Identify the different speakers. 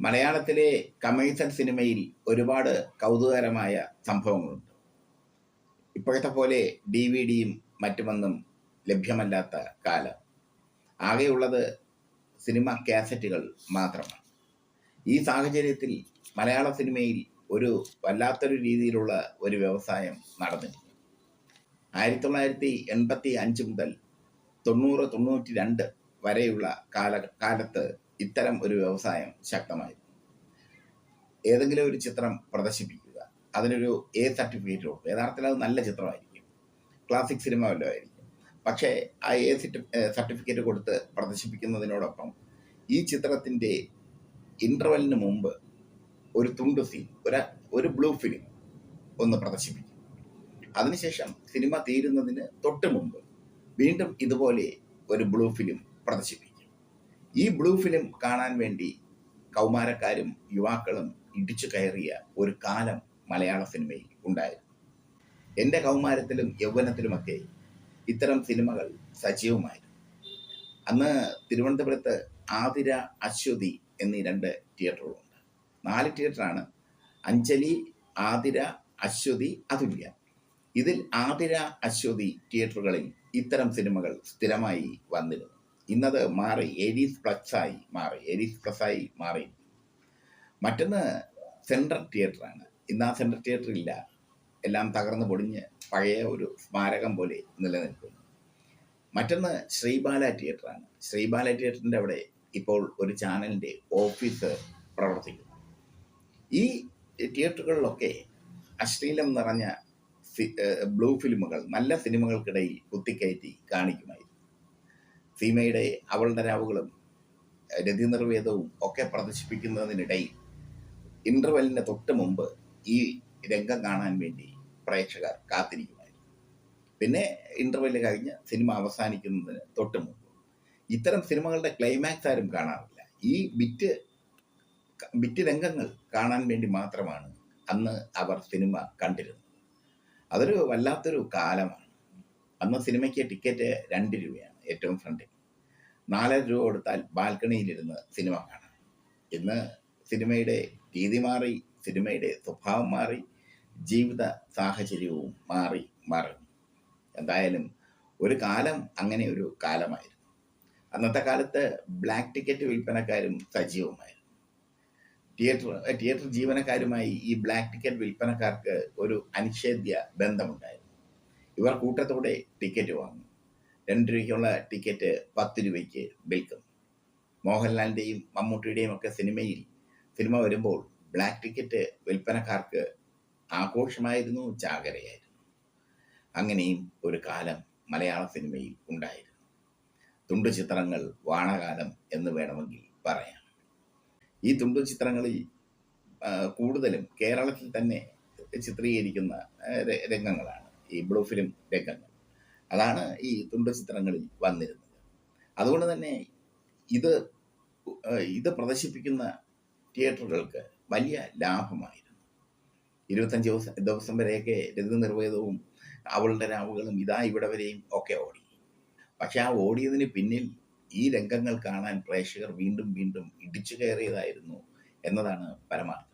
Speaker 1: മലയാളത്തിലെ കമേഴ്സൽ സിനിമയിൽ ഒരുപാട് കൗതുകകരമായ സംഭവങ്ങളുണ്ട്. ഇപ്പോഴത്തെ പോലെ ഡി വി ഡിയും മറ്റുമൊന്നും ലഭ്യമല്ലാത്ത കാലം. ആകെയുള്ളത് സിനിമ കാസറ്റുകൾ മാത്രമാണ്. ഈ സാഹചര്യത്തിൽ മലയാള സിനിമയിൽ ഒരു വല്ലാത്തൊരു രീതിയിലുള്ള ഒരു വ്യവസായം നടന്നിരുന്നു. ആയിരത്തി തൊള്ളായിരത്തി എൺപത്തി അഞ്ച് മുതൽ തൊണ്ണൂറ് തൊണ്ണൂറ്റി രണ്ട് വരെയുള്ള കാല കാലത്ത് ഇത്തരം ഒരു വ്യവസായം ശക്തമായിരുന്നു. ഏതെങ്കിലും ഒരു ചിത്രം പ്രദർശിപ്പിക്കുക. അതിനൊരു എ സർട്ടിഫിക്കറ്റ് കൊടുക്കും യഥാർത്ഥത്തിൽ അത് നല്ല ചിത്രമായിരിക്കും. ക്ലാസിക് സിനിമ വല്ലതും ആയിരിക്കും. പക്ഷേ ആ എ സർട്ടിഫിക്കറ്റ് കൊടുത്ത് പ്രദർശിപ്പിക്കുന്നതിനോടൊപ്പം ഈ ചിത്രത്തിന്റെ ഇന്റർവെല്ലിന് മുമ്പ് ഒരു തുണ്ട് സീൻ ഒരു ഒരു ബ്ലൂ ഫിലിം ഒന്ന് പ്രദർശിപ്പിക്കും. അതിനുശേഷം സിനിമ തീരുന്നതിന് തൊട്ട് മുമ്പ് വീണ്ടും ഇതുപോലെ ഒരു ബ്ലൂ ഫിലിം പ്രദർശിപ്പിക്കും. ഈ ബ്ലൂ ഫിലിം കാണാൻ വേണ്ടി കൗമാരക്കാരും യുവാക്കളും ഇടിച്ചു കയറിയ ഒരു കാലം മലയാള സിനിമയിൽ ഉണ്ടായിരുന്നു. എന്റെ കൗമാരത്തിലും യൗവനത്തിലുമൊക്കെ ഇത്തരം സിനിമകൾ സജീവമായിരുന്നു. അന്ന് തിരുവനന്തപുരത്ത് ആതിര അശ്വതി എന്നീ രണ്ട് തിയേറ്ററുകളുണ്ട്. നാല് തിയേറ്ററാണ് അഞ്ജലി ആതിര അശ്വതി അതുല്യ. ഇതിൽ ആതിര അശ്വതി തിയേറ്ററുകളിൽ ഇത്തരം സിനിമകൾ സ്ഥിരമായി വന്നിരുന്നു. ഇന്നത് മാറി പ്ലസ് ആയി മാറി ഏരീസ് പ്ലസായി മാറി. മറ്റൊന്ന് സെൻട്രൽ തിയേറ്ററാണ് ഇന്ന് ആ സെൻട്രൽ തിയേറ്റർ ഇല്ല. എല്ലാം തകർന്നു പൊടിഞ്ഞ് പഴയ ഒരു സ്മാരകം പോലെ നിലനിൽക്കുന്നു. മറ്റൊന്ന് ശ്രീബാല തിയേറ്ററാണ് ശ്രീബാല തിയേറ്ററിന്റെ അവിടെ ഇപ്പോൾ ഒരു ചാനലിന്റെ ഓഫീസ് പ്രവർത്തിക്കുന്നു. ഈ തിയേറ്ററുകളിലൊക്കെ അശ്ലീലം നിറഞ്ഞ ബ്ലൂ ഫിലിമുകൾ നല്ല സിനിമകൾക്കിടയിൽ കുത്തിക്കയറ്റി കാണിക്കുമായിരുന്നു. സീമയുടെ അവളുടെ രാവുകളും രതി നിർവേദവും ഒക്കെ പ്രദർശിപ്പിക്കുന്നതിനിടയിൽ ഇന്റർവെല്ലിന് തൊട്ട് മുമ്പ് ഈ രംഗം കാണാൻ വേണ്ടി പ്രേക്ഷകർ കാത്തിരിക്കുമായിരുന്നു. പിന്നെ ഇന്റർവെൽ കഴിഞ്ഞ് സിനിമ അവസാനിക്കുന്നതിന് തൊട്ട് മുമ്പ്. ഇത്തരം സിനിമകളുടെ ക്ലൈമാക്സ് ആരും കാണാറില്ല. ഈ ബിറ്റ് ബിറ്റ് രംഗങ്ങൾ കാണാൻ വേണ്ടി മാത്രമാണ് അന്ന് അവർ സിനിമ കണ്ടിരുന്നത്. അതൊരു വല്ലാത്തൊരു കാലമാണ്. അന്ന് സിനിമയ്ക്ക് ടിക്കറ്റ് രണ്ട് രൂപയാണ്. ഏറ്റവും ഫ്രണ്ടിൽ നാലര രൂപ കൊടുത്താൽ ബാൽക്കണിയിലിരുന്ന് സിനിമ കാണാം. ഇന്ന് സിനിമയുടെ രീതി മാറി സിനിമയുടെ സ്വഭാവം മാറി ജീവിത സാഹചര്യവും മാറി മാറി. എന്തായാലും ഒരു കാലം അങ്ങനെ ഒരു കാലമായിരുന്നു. അന്നത്തെ കാലത്ത് ബ്ലാക്ക് ടിക്കറ്റ് വിൽപ്പനക്കാരും സജീവമായിരുന്നു. തിയേറ്റർ തിയേറ്റർ ജീവനക്കാരുമായി ഈ ബ്ലാക്ക് ടിക്കറ്റ് വിൽപ്പനക്കാർക്ക് ഒരു അനിഷേധ്യ ബന്ധമുണ്ടായിരുന്നു. ഇവർ കൂട്ടത്തോടെ ടിക്കറ്റ് വാങ്ങും. രണ്ട് രൂപയ്ക്കുള്ള ടിക്കറ്റ് പത്ത് രൂപയ്ക്ക് വിൽക്കും. മോഹൻലാലിന്റെയും മമ്മൂട്ടിയുടെയും ഒക്കെ സിനിമയിൽ സിനിമ വരുമ്പോൾ ബ്ലാക്ക് ടിക്കറ്റ് വിൽപ്പനക്കാർക്ക് ആഘോഷമായിരുന്നു ചാകരയായിരുന്നു അങ്ങനെയും ഒരു കാലം മലയാള സിനിമയിൽ ഉണ്ടായിരുന്നു. തുണ്ടു ചിത്രങ്ങൾ വാണകാലം എന്ന് വേണമെങ്കിൽ പറയാം. ഈ തുണ്ടു ചിത്രങ്ങളിൽ കൂടുതലും കേരളത്തിൽ തന്നെ ചിത്രീകരിക്കുന്ന രംഗങ്ങളാണ്. ഈ ബ്ലൂ ഫിലിം രംഗങ്ങൾ. അതാണ് ഈ തുണ്ട് ചിത്രങ്ങളിൽ വന്നിരുന്നത്. അതുകൊണ്ട് തന്നെ ഇത് ഇത് പ്രദർശിപ്പിക്കുന്ന തിയേറ്ററുകൾക്ക് വലിയ ലാഭമായിരുന്നു. ഇരുപത്തഞ്ച് ദിവസം ദിവസം വരെയൊക്കെ രതി നിർവേദവും അവളുടെ രാവുകളും ഇതാ ഇവിടെ വരെയും ഒക്കെ ഓടി. പക്ഷെ ആ ഓടിയതിന് പിന്നിൽ ഈ രംഗങ്ങൾ കാണാൻ പ്രേക്ഷകർ വീണ്ടും വീണ്ടും ഇടിച്ചു കയറിയതായിരുന്നു എന്നതാണ് പരമാർത്ഥം.